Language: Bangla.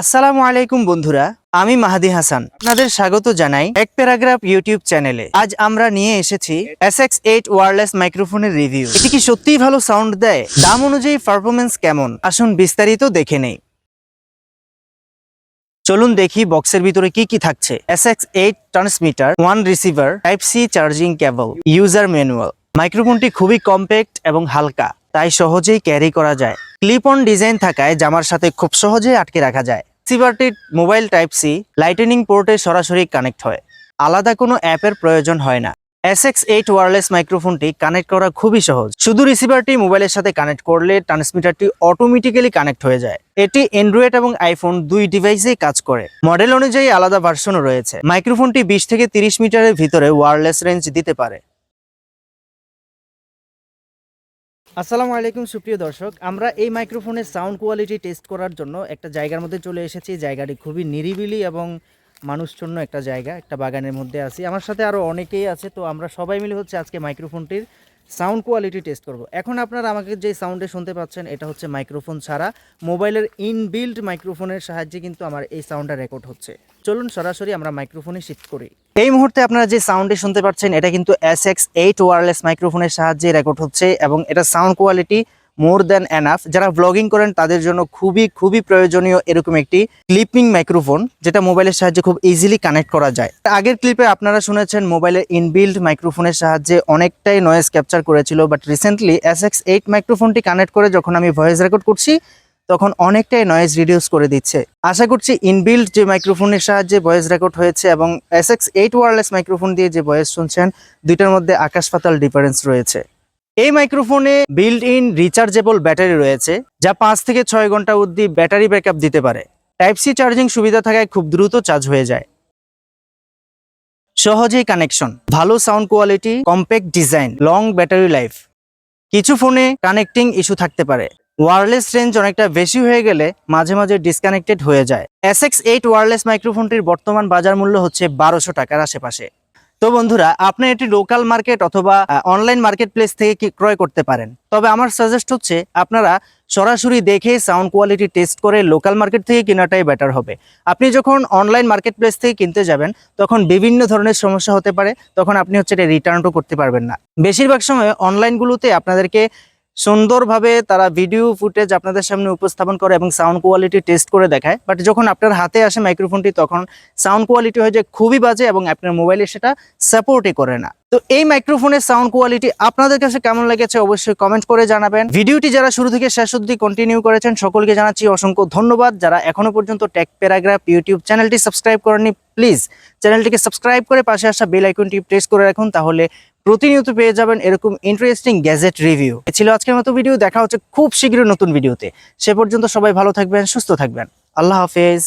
আসসালামু আলাইকুম বন্ধুরা, আমি মাহাদি হাসান। আপনাদের স্বাগত জানাই এক প্যারাগ্রাফ ইউটিউব চ্যানেলে। আজ আমরা নিয়ে এসেছি এস এক্স এইট ওয়ারলেস মাইক্রোফোনের রিভিউ। এটি কি সত্যিই ভালো সাউন্ড দেয়? দাম অনুযায়ী পারফরমেন্স কেমন? আসুন বিস্তারিত দেখে নেই। চলুন দেখি বক্সের ভিতরে কি কি থাকছে। S X eight transmitter, one receiver, type C charging cable user manual. মাইক্রোফোনটি খুবই কম্প্যাক্ট এবং হালকা। তাই সহজেই ক্যারি করা যায়। ক্লিপ অন ডিজাইন থাকায় জামার সাথে খুব সহজেই আটকে রাখা যায়। রিসিভারটির মোবাইল টাইপ সি লাইটেনিং পোর্টে সরাসরি কানেক্ট হয়। আলাদা কোনো অ্যাপের প্রয়োজন হয় না। এসএক্স এইট ওয়ারলেস মাইক্রোফোনটি কানেক্ট করা খুবই সহজ। শুধু রিসিভারটি মোবাইলের সাথে কানেক্ট করলে ট্রান্সমিটারটি অটোমেটিক্যালি কানেক্ট হয়ে যায়। এটি অ্যান্ড্রয়েড এবং আইফোন দুই ডিভাইসেই কাজ করে। মডেল অনুযায়ী আলাদা ভার্সনও রয়েছে। মাইক্রোফোনটি বিশ থেকে তিরিশ মিটারের ভিতরে ওয়ারলেস রেঞ্জ দিতে পারে। আসসালামু আলাইকুম, সুপ্রিয় দর্শক। আমরা এই মাইক্রোফোনের সাউন্ড কোয়ালিটি টেস্ট করার জন্য একটা জায়গার মধ্যে চলে এসেছি। জায়গাটি খুবই নিরিবিলি এবং মানুষজন্য একটা জায়গা, একটা বাগানের মধ্যে আছি। আমার সাথে আরও অনেকেই আছে, তো আমরা সবাই মিলে হচ্ছে আজকে মাইক্রোফোনটির সাউন্ড কোয়ালিটি টেস্ট করব। এখন আপনারা আমাকে যে সাউন্ডে শুনতে পাচ্ছেন, এটা হচ্ছে মাইক্রোফোন ছাড়া। মোবাইলের ইনবিল্ড মাইক্রোফোনের সাহায্যে কিন্তু আমার এই সাউন্ডটা রেকর্ড হচ্ছে। চলুন সরাসরি আমরা মাইক্রোফোনে শিফট করি। এই মুহূর্তে আপনারা যে সাউন্ডে শুনতে পাচ্ছেন, এটা কিন্তু এস এক্স এইট ওয়ারলেস মাইক্রোফোনের সাহায্যে রেকর্ড হচ্ছে এবং এটা sound quality more than enough যারা ব্লগিং করেন, তাদের জন্য খুবই খুবই প্রয়োজনীয় এরকম একটি ক্লিপিং মাইক্রোফোন যেটা মোবাইলের সাহায্যে খুব ইজিলি কানেক্ট করা যায়। আগের ক্লিপে আপনারা শুনেছেন মোবাইলের ইনবিল্ড মাইক্রোফোনের সাহায্যে অনেকটাই নয়েজ ক্যাপচার করেছিল but recently S X eight মাইক্রোফোনটি connect করে যখন আমি ভয়েস রেকর্ড করছি তখন অনেকটাই নয়েজ রিডিউস করে দিচ্ছে। আশা করছি ইনবিল্ড যে মাইক্রোফোনের সাহায্যে ভয়েস রেকর্ড হয়েছে এবং S X eight wireless microphone দিয়ে যে ভয়েস শুনছেন, দুইটার মধ্যে আকাশ পাতাল ডিফারেন্স রয়েছে। এই মাইক্রোফোনে বিল্ড ইন রিচার্জেবল ব্যাটারি রয়েছে, যা পাঁচ থেকে ছয় ঘণ্টা অবধি ব্যাটারি ব্যাকআপ দিতে পারে। টাইপ সি চার্জিং সুবিধা থাকায় খুব দ্রুত চার্জ হয়ে যায়। সহজেই কানেকশন ভালো sound quality compact design long battery life কিছু ফোনে কানেক্টিং ইস্যু থাকতে পারে। ওয়্যারলেস রেঞ্জ অনেকটা বেশি হয়ে গেলে মাঝে মাঝে ডিসকানেক্টেড হয়ে যায়। এস এক্স এইট ওয়ারলেস মাইক্রোফোনটির বর্তমান বাজার মূল্য হচ্ছে বারোশো টাকার আশেপাশে। তো বন্ধুরা, আপনি এটি লোকাল মার্কেট অথবা অনলাইন মার্কেট প্লেস থেকে কি ক্রয় করতে পারেন? তবে আমার সাজেস্ট হচ্ছে, আপনারা সরাসরি দেখে সাউন্ড কোয়ালিটি টেস্ট করে লোকাল মার্কেট থেকে কেনাটাই বেটার হবে। আপনি যখন অনলাইন মার্কেট প্লেস থেকে কিনতে যাবেন, তখন বিভিন্ন ধরনের সমস্যা হতে পারে, তখন আপনি হচ্ছে এটা রিটার্নও করতে পারবেন না। বেশিরভাগ সময় অনলাইনগুলোতে আপনাদেরকে সুন্দরভাবে তারা ভিডিও ফুটেজ আপনাদের সামনে উপস্থাপন করে এবং সাউন্ড কোয়ালিটি টেস্ট করে দেখায়। বাট যখন আপনার হাতে আসে মাইক্রোফোনটি তখন সাউন্ড কোয়ালিটি হয়ে যায় খুবই বাজে এবং আপনার মোবাইলে সেটা সাপোর্টই করে না। তো এই মাইক্রোফোনের সাউন্ড কোয়ালিটি আপনাদের কাছে কেমন লেগেছে অবশ্যই কমেন্ট করে জানাবেন। ভিডিওটি যারা শুরু থেকে শেষ অবধি কন্টিনিউ করেছেন, সকলকে জানাচ্ছি অসংখ্য ধন্যবাদ। যারা এখনও পর্যন্ত টেক প্যারাগ্রাফ ইউটিউব চ্যানেলটি সাবস্ক্রাইব করেননি প্লিজ চ্যানেলটিকে সাবস্ক্রাইব করে পাশে আসা বেল আইকনটি প্রেস করে রাখুন, তাহলে প্রতিনিয়ত পেয়ে যাবেন এরকম ইন্টারেস্টিং গ্যাজেট রিভিউ এ ছিল আজকের মতো ভিডিও দেখা হচ্ছে খুব শীঘ্রই নতুন ভিডিওতে সে পর্যন্ত সবাই ভালো থাকবেন, সুস্থ থাকবেন। আল্লাহ হাফেজ।